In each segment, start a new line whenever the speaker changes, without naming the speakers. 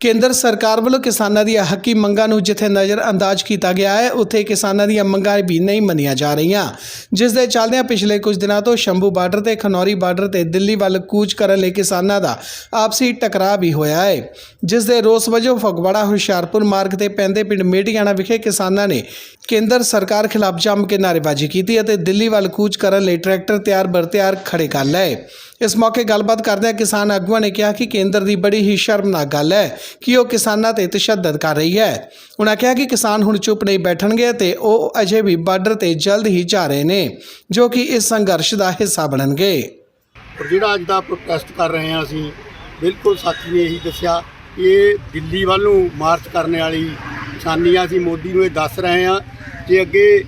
ਕੇਂਦਰ ਸਰਕਾਰ ਵੱਲੋਂ ਕਿਸਾਨਾਂ ਦੀਆਂ ਹੱਕੀ ਮੰਗਾਂ ਨੂੰ ਜਿੱਥੇ ਨਜ਼ਰ ਅੰਦਾਜ਼ ਕੀਤਾ ਗਿਆ ਹੈ, ਉੱਥੇ ਕਿਸਾਨਾਂ ਦੀਆਂ ਮੰਗਾਂ ਵੀ ਨਹੀਂ ਮੰਨੀਆਂ ਜਾ ਰਹੀਆਂ। ਜਿਸ ਦੇ ਚੱਲਦਿਆਂ ਪਿਛਲੇ ਕੁਝ ਦਿਨਾਂ ਤੋਂ ਸ਼ੰਭੂ ਬਾਰਡਰ ਤੇ ਖਨੌਰੀ ਬਾਰਡਰ ਤੇ ਦਿੱਲੀ ਵੱਲ ਕੂਚ ਕਰਨ ਲਈ ਕਿਸਾਨਾਂ ਦਾ ਆਪਸੀ ਟਕਰਾਅ ਵੀ ਹੋਇਆ ਹੈ। ਜਿਸ ਦੇ ਰੋਸ ਵਜੋਂ ਫਗਵਾੜਾ, ਹੁਸ਼ਿਆਰਪੁਰ ਮਾਰਗ ਤੇ ਪੈਂਦੇ ਪਿੰਡ ਮੇਟੀਆਣਾ ਵਿਖੇ ਕਿਸਾਨਾਂ ਨੇ ਕੇਂਦਰ ਸਰਕਾਰ ਖਿਲਾਫ ਜੰਮ ਕੇ ਨਾਅਰੇਬਾਜ਼ੀ ਕੀਤੀ ਅਤੇ ਦਿੱਲੀ ਵੱਲ ਕੂਚ ਕਰਨ ਲਈ ਟਰੈਕਟਰ ਤਿਆਰ ਬਰ ਤਿਆਰ ਖੜੇ ਕਰ ਲਏ। ਇਸ ਮੌਕੇ ਗੱਲਬਾਤ ਕਰਦਿਆਂ ਕਿਸਾਨ ਆਗੂਆਂ ਨੇ ਕਿਹਾ ਕਿ ਕੇਂਦਰ ਦੀ ਬੜੀ ਹੀ ਸ਼ਰਮਨਾਕ ਗੱਲ ਹੈ ਕਿ ਉਹ ਕਿਸਾਨਾਂ ਤੇ ਤਸ਼ੱਦਦ ਕਰ ਰਹੀ ਹੈ। ਉਹਨਾਂ ਕਿਹਾ ਕਿ ਕਿਸਾਨ ਹੁਣ ਚੁੱਪ ਨਹੀਂ ਬੈਠਣਗੇ ਤੇ ਉਹ ਅਜੇ ਵੀ ਬਾਰਡਰ ਤੇ ਜਲਦ ਹੀ ਜਾ ਰਹੇ ਨੇ, ਜੋ ਕਿ ਇਸ ਸੰਘਰਸ਼ ਦਾ ਹਿੱਸਾ ਬਣਨਗੇ।
ਔਰ ਜਿਹੜਾ ਅੱਜ ਦਾ ਪ੍ਰੋਟੈਸਟ ਕਰ ਰਹੇ ਹਾਂ ਅਸੀਂ, ਬਿਲਕੁਲ ਸਾਥੀ ਨੇ ਇਹੀ ਦੱਸਿਆ ਇਹ ਦਿੱਲੀ ਵੱਲ ਨੂੰ ਮਾਰਚ ਕਰਨ ਵਾਲੀ ਨਿਸ਼ਾਨੀਆਂ ਅਸੀਂ ਮੋਦੀ ਨੂੰ ਇਹ ਦੱਸ ਰਹੇ ਹਾਂ ਕਿ ਅੱਗੇ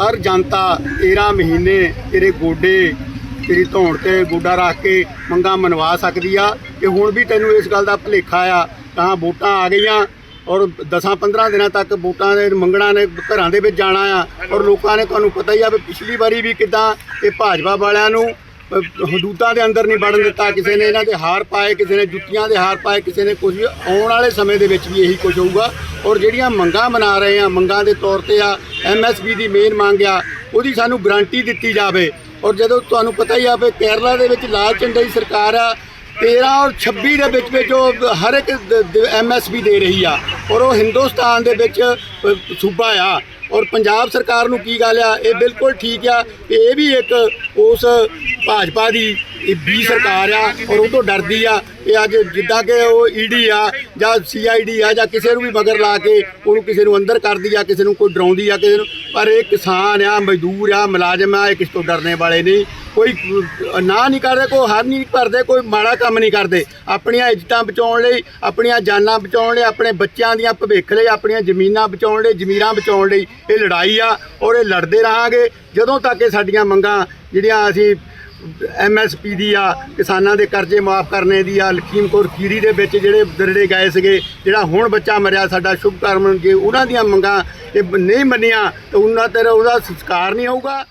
ਹਰ ਜਨਤਾ 13 ਮਹੀਨੇ ਤੇਰੇ ਗੋਡੇ, ਤੇਰੀ ਧੌਣ ਤੇ ਗੋਡਾ ਰੱਖ ਕੇ ਮੰਗਾਂ ਮਨਵਾ ਸਕਦੀ ਆ ਕਿ ਹੁਣ ਵੀ ਤੈਨੂੰ ਇਸ ਗੱਲ ਦਾ ਭੁਲੇਖਾ ਆ, ਤਾਂ ਵੋਟਾਂ ਆ ਗਈਆਂ ਔਰ 10-15 ਦਿਨਾਂ ਤੱਕ ਵੋਟਾਂ ਦੇ ਮੰਗਣਾ ਨੇ ਘਰਾਂ ਦੇ ਵਿੱਚ ਜਾਣਾ ਆ ਔਰ ਲੋਕਾਂ ਨੇ ਤੁਹਾਨੂੰ ਪਤਾ ਹੀ ਆ ਵੀ ਪਿਛਲੀ ਵਾਰੀ ਵੀ ਕਿਦਾਂ ਇਹ ਭਾਜਪਾ ਵਾਲਿਆਂ ਨੂੰ ਹਦੂਦਾਂ ਦੇ ਅੰਦਰ ਨਹੀਂ ਵੜਨ ਦਿੱਤਾ, ਕਿਸੇ ਨੇ ਇਹਨਾਂ ਦੇ ਹਾਰ ਪਾਏ, ਕਿਸੇ ਨੇ ਜੁੱਤੀਆਂ ਦੇ ਹਾਰ ਪਾਏ, ਕਿਸੇ ਨੇ ਕੁਝ ਵੀ। ਆਉਣ ਵਾਲੇ ਸਮੇਂ ਦੇ ਵਿੱਚ ਵੀ ਇਹੀ ਕੁਝ ਹੋਊਗਾ। ਔਰ ਜਿਹੜੀਆਂ ਮੰਗਾਂ ਮਨਾ ਰਹੇ ਆ, ਮੰਗਾਂ ਦੇ ਤੌਰ ਤੇ ਆ ਐਮਐਸਪੀ ਦੀ ਮੇਨ ਮੰਗ ਆ, ਉਹਦੀ ਸਾਨੂੰ ਗਰੰਟੀ ਦਿੱਤੀ ਜਾਵੇ। ਔਰ ਜਦੋਂ ਤੁਹਾਨੂੰ ਪਤਾ ਹੀ ਆ ਵੀ ਕੇਰਲਾ ਦੇ ਵਿੱਚ ਲਾਲ ਝੰਡੇ ਦੀ ਸਰਕਾਰ ਆ 13 ਔਰ 26 ਦੇ ਵਿੱਚ ਵਿੱਚ ਉਹ ਹਰ ਇੱਕ ਐਮਐਸਪੀ ਦੇ ਰਹੀ ਆ। ਔਰ ਉਹ ਹਿੰਦੁਸਤਾਨ ਦੇ ਵਿੱਚ ਸੂਬਾ ਆ। ਔਰ ਪੰਜਾਬ ਸਰਕਾਰ ਨੂੰ ਕੀ ਗੱਲ ਆ? ਇਹ ਬਿਲਕੁਲ ਠੀਕ ਆ ਇਹ ਵੀ ਇੱਕ ਉਸ ਭਾਜਪਾ ਦੀ ਇਹ ਵੀ ਸਰਕਾਰ ਆ ਔਰ ਉਹ ਤੋਂ ਡਰਦੀ ਆ ਇਹ ਅੱਜ ਜਿੱਦਾਂ ਕਿ ਉਹ ਈਡੀ ਆ ਜਾਂ ਸੀਆਈਡੀ ਆ ਜਾਂ ਕਿਸੇ ਨੂੰ ਵੀ ਮਗਰ ਲਾ ਕੇ ਉਹਨੂੰ ਕਿਸੇ ਨੂੰ ਅੰਦਰ ਕਰਦੀ ਆ, ਕਿਸੇ ਨੂੰ ਕੋਈ ਡਰਾਉਂਦੀ ਆ, ਕਿਸੇ ਨੂੰ ਪਰ ਇਹ ਕਿਸਾਨ ਆ, ਮਜ਼ਦੂਰ ਆ, ਮੁਲਾਜ਼ਮ ਆ, ਇਹ ਕਿਸ ਤੋਂ ਡਰਨੇ ਵਾਲੇ ਨਹੀਂ ਕੋਈ ਨਾ ਨਹੀਂ ਕਰਦੇ, ਕੋਈ ਹਰ ਨਹੀਂ ਭਰਦੇ ਕੋਈ ਮਾੜਾ ਕੰਮ ਨਹੀਂ ਕਰਦੇ। ਆਪਣੀਆਂ ਇੱਜ਼ਤਾਂ ਬਚਾਉਣ ਲਈ, ਆਪਣੀਆਂ ਜਾਨਾਂ ਬਚਾਉਣ ਲਈ, ਆਪਣੇ ਬੱਚਿਆਂ ਦੀਆਂ ਭਵਿੱਖ ਲਈ, ਆਪਣੀਆਂ ਜ਼ਮੀਨਾਂ ਬਚਾਉਣ ਲਈ, ਜ਼ਮੀਰਾਂ ਬਚਾਉਣ ਲਈ ਇਹ ਲੜਾਈ ਆ ਔਰ ਇਹ ਲੜਦੇ ਰਹਾਂਗੇ। ਜਦੋਂ ਤੱਕ ਇਹ ਸਾਡੀਆਂ ਮੰਗਾਂ ਜਿਹੜੀਆਂ ਅਸੀਂ ਐਮਐਸਪੀ ਦੀ ਆ, ਕਿਸਾਨਾਂ ਦੇ ਕਰਜ਼ੇ ਮਾਫ ਕਰਨੇ ਦੀ ਆ ਲਖੀਮਪੁਰ ਖੀਰੀ ਦੇ ਵਿੱਚ ਜਿਹੜੇ ਦਰੜੇ ਗਏ ਸੀਗੇ, ਜਿਹੜਾ ਹੁਣ ਬੱਚਾ ਮਰਿਆ ਸਾਡਾ ਸ਼ੁਭ ਕਰਮ ਜੇ ਉਹਨਾਂ ਦੀਆਂ ਮੰਗਾਂ ਇਹ ਨਹੀਂ ਮੰਨੀਆਂ, ਤਾਂ ਉਹਨਾਂ ਤੇ ਉਹਦਾ ਸੰਸਕਾਰ ਨਹੀਂ ਹੋਊਗਾ।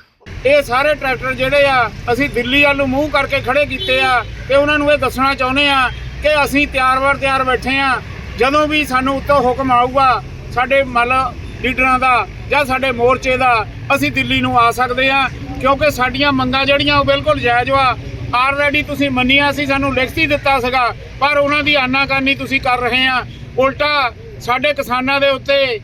ਇਹ ਸਾਰੇ ਟਰੈਕਟਰ ਜਿਹੜੇ ਆ, ਅਸੀਂ ਦਿੱਲੀ ਵੱਲ ਨੂੰ ਮੂੰਹ ਕਰਕੇ ਖੜੇ ਕੀਤੇ ਆ, ਤੇ ਉਹਨਾਂ ਨੂੰ ਇਹ ਦੱਸਣਾ ਚਾਹੁੰਦੇ ਆ ਕਿ ਅਸੀਂ ਤਿਆਰ ਵਾਰ ਤਿਆਰ ਬੈਠੇ ਆ, ਜਦੋਂ ਵੀ ਸਾਨੂੰ ਉੱਤੋਂ ਹੁਕਮ ਆਊਗਾ, ਸਾਡੇ ਮਲ ਲੀਡਰਾਂ ਦਾ ਜਾਂ ਸਾਡੇ ਮੋਰਚੇ ਦਾ, ਅਸੀਂ ਦਿੱਲੀ ਨੂੰ ਆ ਸਕਦੇ ਆ। ਕਿਉਂਕਿ ਸਾਡੀਆਂ ਮੰਗਾਂ ਜਿਹੜੀਆਂ ਉਹ ਬਿਲਕੁਲ ਜਾਇਜ਼ ਵਾ। ਆਲਰੇਡੀ ਤੁਸੀਂ ਮੰਨੀਆਂ ਸੀ, ਸਾਨੂੰ ਲਿਖਤੀ ਦਿੱਤਾ ਸੀਗਾ, ਪਰ ਉਹਨਾਂ ਦੀ ਆਨਾਕਾਨੀ ਤੁਸੀਂ ਕਰ ਰਹੇ ਆ। ਉਲਟਾ ਸਾਡੇ ਕਿਸਾਨਾਂ ਦੇ ਉੱਤੇ,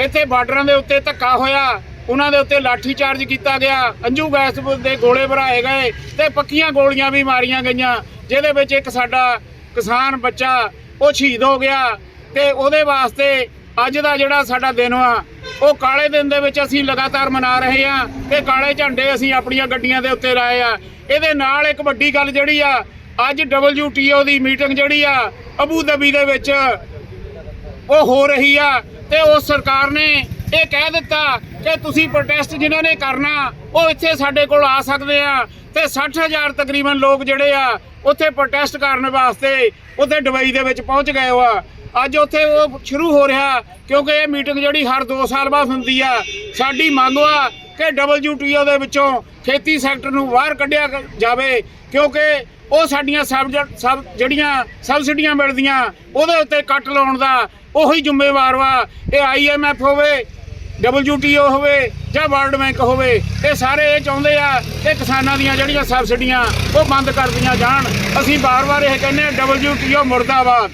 ਇੱਥੇ ਬਾਰਡਰਾਂ ਦੇ ਉੱਤੇ ਧੱਕਾ ਹੋਇਆ। ਉਹਨਾਂ ਦੇ ਉੱਤੇ ਲਾਠੀ ਚਾਰਜ ਕੀਤਾ ਗਿਆ। ਅੰਜੂ ਗੈਸ ਦੇ ਗੋਲੇ ਭਰਾਏ ਗਏ ਤੇ ਪੱਕੀਆਂ ਗੋਲੀਆਂ ਵੀ ਮਾਰੀਆਂ ਗਈਆਂ, ਜਿਹਦੇ ਵਿੱਚ ਇੱਕ ਸਾਡਾ ਕਿਸਾਨ ਬੱਚਾ, ਉਹ ਸ਼ਹੀਦ ਹੋ ਗਿਆ। ਤੇ ਉਹਦੇ ਵਾਸਤੇ ਅੱਜ ਦਾ ਜਿਹੜਾ ਸਾਡਾ ਦਿਨ ਆ ਉਹ ਕਾਲੇ ਦਿਨ ਦੇ ਵਿੱਚ ਅਸੀਂ ਲਗਾਤਾਰ ਮਨਾ ਰਹੇ ਆ ਤੇ ਕਾਲੇ ਝੰਡੇ ਅਸੀਂ ਆਪਣੀਆਂ ਗੱਡੀਆਂ ਦੇ ਉੱਤੇ ਲਾਏ ਆ। ਇਹਦੇ ਨਾਲ ਇੱਕ ਵੱਡੀ ਗੱਲ ਜਿਹੜੀ ਆ, ਅੱਜ WTO ਦੀ ਮੀਟਿੰਗ ਜਿਹੜੀ ਆ, ਅਬੂ ਧਾਬੀ ਦੇ ਵਿੱਚ ਉਹ ਹੋ ਰਹੀ ਆ ਤੇ ਉਸ ਸਰਕਾਰ ਨੇ ਇਹ ਕਹਿ ਦਿੱਤਾ ਕਿ ਤੁਸੀਂ ਪ੍ਰੋਟੈਸਟ ਜਿਨ੍ਹਾਂ ਨੇ ਕਰਨਾ, ਉਹ ਇੱਥੇ ਸਾਡੇ ਕੋਲ ਆ ਸਕਦੇ ਆ ਤੇ 60000 ਤਕਰੀਬਨ ਲੋਕ ਜਿਹੜੇ ਆ, ਉੱਥੇ ਪ੍ਰੋਟੈਸਟ ਕਰਨ ਵਾਸਤੇ ਉੱਥੇ ਦੁਬਈ ਦੇ ਵਿੱਚ ਪਹੁੰਚ ਗਏ ਆ। ਅੱਜ ਉੱਥੇ ਉਹ ਸ਼ੁਰੂ ਹੋ ਰਿਹਾ ਕਿਉਂਕਿ ਇਹ ਮੀਟਿੰਗ ਜਿਹੜੀ ਹਰ 2 ਸਾਲ ਬਾਅਦ ਹੁੰਦੀ ਆ। ਸਾਡੀ ਮੰਗ ਆ ਕਿ WTO ਦੇ ਵਿੱਚੋਂ ਖੇਤੀ ਸੈਕਟਰ ਨੂੰ ਬਾਹਰ ਕੱਢਿਆ ਜਾਵੇ ਕਿਉਂਕਿ ਉਹ ਸਾਡੀਆਂ ਸਬ ਸਬ ਜਿਹੜੀਆਂ ਸਬਸਿਡੀਆਂ ਮਿਲਦੀਆਂ ਉਹਦੇ ਉੱਤੇ ਕੱਟ ਲਾਉਣ ਦਾ ਉਹੀ ਜ਼ਿੰਮੇਵਾਰ ਵਾ। ਇਹ ਆਈਐਮਐਫ ਹੋਵੇ WTO ਹੋਵੇ ਜਾਂ ਵਰਲਡ ਬੈਂਕ ਹੋਵੇ, ਇਹ ਸਾਰੇ ਇਹ ਚਾਹੁੰਦੇ ਆ ਕਿ ਕਿਸਾਨਾਂ ਦੀਆਂ ਜਿਹੜੀਆਂ ਸਬਸਿਡੀਆਂ ਉਹ ਬੰਦ ਕਰ ਦਿੱਤੀਆਂ ਜਾਣ। ਅਸੀਂ ਬਾਰ-ਬਾਰ ਇਹ ਕਹਿੰਦੇ ਆ WTO ਮੁਰਦਾਬਾਦ।